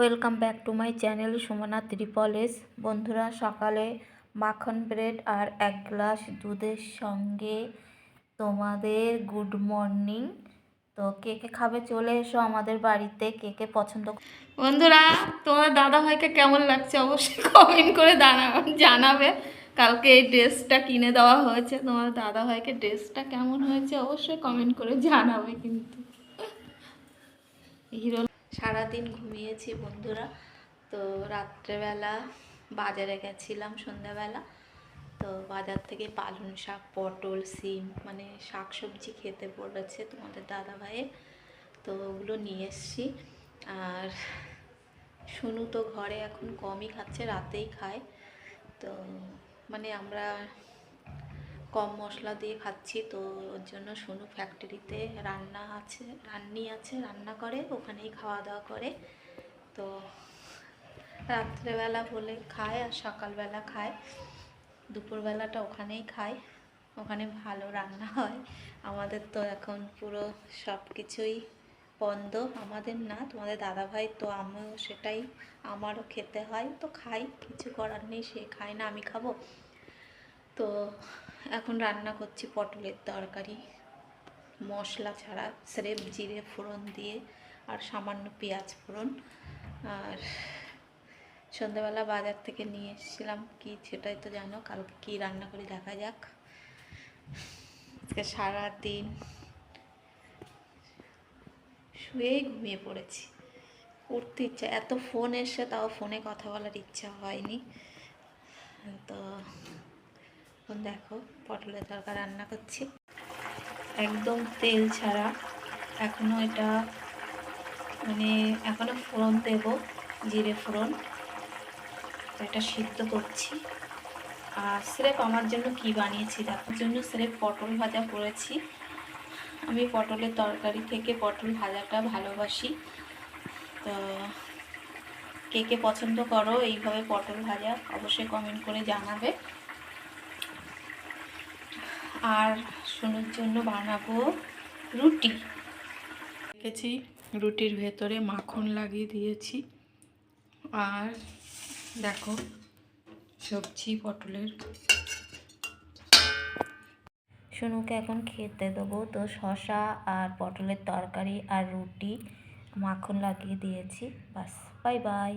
Welcome back to my channel Sumana triple S বন্ধুরা, সকালে মাখন ব্রেড আর এক গ্লাস দুধের সঙ্গে তোমাদের গুড মর্নিং। তো কে কে খাবে চলে এসো আমাদের বাড়িতে, কে কে পছন্দ বন্ধুরা, তোমার দাদা ভাইকে কেমন লাগছে অবশ্যই কমেন্ট করে জানা জানাবে। কালকে এই ড্রেসটা কিনে দেওয়া হয়েছে, তোমার দাদা ভাইকে ড্রেসটা কেমন হয়েছে অবশ্যই কমেন্ট করে জানাবে কিন্তু। হিরো সারাদিন ঘুমিয়েছি বন্ধুরা। তো রাত্রেবেলা বাজারে গেছিলাম সন্ধ্যাবেলা। তো বাজার থেকে পালং শাক, পটল, সিম মানে শাক সবজি খেতে পড়েছে তোমাদের দাদা ভাইয়ের তো ওগুলো নিয়ে এসছি। আর শুনু তো ঘরে এখন কমই খাচ্ছে, রাতেই খায়। তো মানে আমরা কম মশলা দিয়ে খাচ্ছি, তো ওর জন্য সোনু ফ্যাক্টরিতে রান্না আছে, রান্নি আছে, রান্না করে, ওখানেই খাওয়া দাওয়া করে। তো রাত্রেবেলা হলে খায় আর সকালবেলা খায়। দুপুরবেলাটা ওখানেই খায়, ওখানে ভালো রান্না হয়। আমাদের তো এখন পুরো সব কিছুই বন্ধ, আমাদের না, তোমাদের দাদাভাই তো আমিও সেটাই, আমারও খেতে হয়, তো খাই, কিছু করার নেই, সে খায় না, আমি খাব। তো এখন রান্না করছি পটলের তরকারি। মশলা ছাড়া স্রেফ জিরে ফোড়ন দিয়ে আর সামান্য পেঁয়াজ ফোড়ন। আর সন্ধ্যাবেলা বাজার থেকে নিয়ে এসেছিলাম কি সেটাই তো জানো, কালকে কী রান্না করি দেখা যাক। আজকে সারাদিন শুয়েই ঘুমিয়ে পড়েছি। উঠতে ইচ্ছা, এত ফোন এসে তাও ফোনে কথা বলার ইচ্ছা হয়নি। দেখো, পটলের তরকা রান্না করছি। একদম তেল ছাড়া। এখনও এটা মানে এখনও ফোড়ন দেব, জিরে ফোড়ন। এটা সিদ্ধ করছি। আর স্রেফ আমার জন্য কি বানিয়েছি দেখার জন্য স্রেফ পটল ভাজা করেছি। আমি পটলের তরকারি থেকে পটল ভাজাটা ভালোবাসি। তো কে কে পছন্দ করো, এইভাবে পটল ভাজা অবশ্যই কমেন্ট করে জানাবে। আর সোনুর জন্য বানাবো রুটি। রেখেছি রুটির ভেতরে মাখন লাগিয়ে দিয়েছি। আর দেখো সবজি পটলের। সোনুকে এখন খেতে দেবো। তো শশা আর পটলের তরকারি আর রুটি মাখন লাগিয়ে দিয়েছি। বাস বাই বাই।